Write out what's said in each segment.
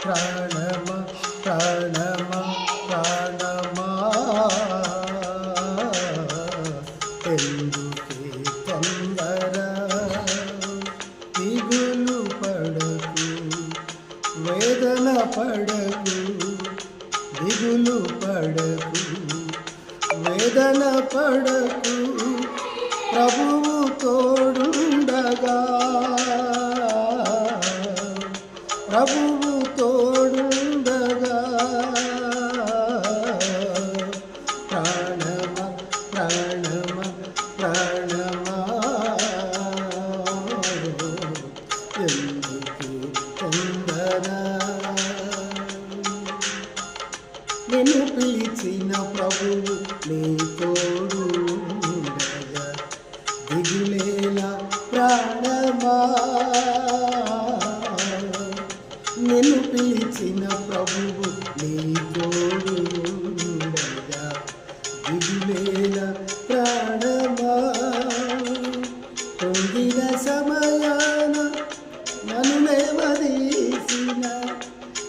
ప్రాణమ ప్రాణమ ప్రాణమా ఎందుకే తొందర దిగులు పడకు వేదన పడకు దిగులు పడకు వేదన పడకు ప్రభువు తోడుండగా ప్రభువు తోడుండగా. ప్రాణమ ప్రాణమ ప్రాణమా. ఎందుకు తొందర నిన్ను పిలిచిన ప్రభువు నీ తోడు నిన్ను పిలిచిన ప్రభువు నీ తోడు ఉండగా ప్రాణమా పొందిన సమయాన నన్ను లేవదీసిన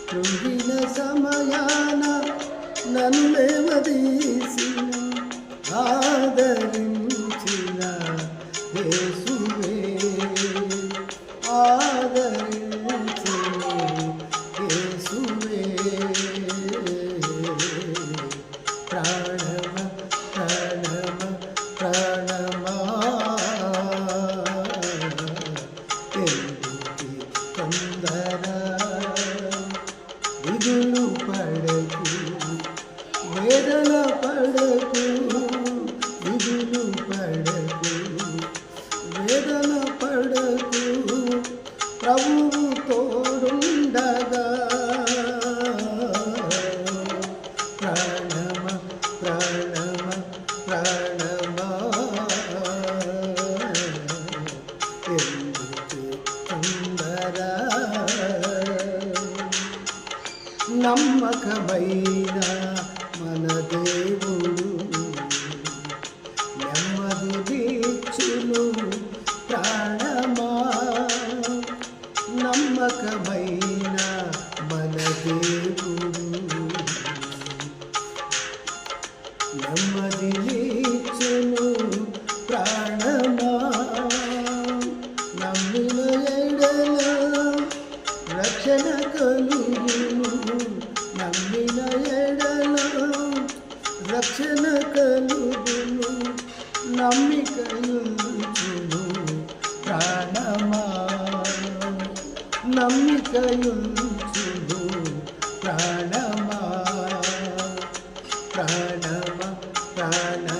పొందిన సమయాన నన్ను లేవదీసిన ఆదరించిన యేసువే తొందర దిగులు పడకు వేదన పడకు దిగులు పడకు వేదన పడకు ప్రభువు తోడుండగా ప్రాణమ ప్రాణమ ప్రాణమా నమ్మకమైన మన దేవుడు. నెమ్మది దీక్షులు ప్రాణ పొందిన ఎడల రక్షణ కలుగును నమ్మికయుంచును ప్రాణమా నమ్మికయుంచును ప్రాణమా ప్రాణమ ప్రాణ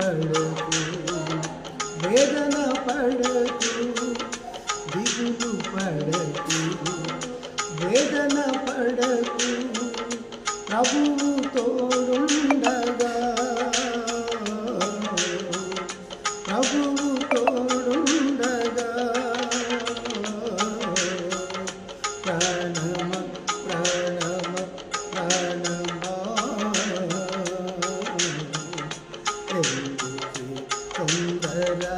పడకు వేదన పడకు దిగులు పడకు వేదన పడకు ప్రభువు తోడుండగా తొందరా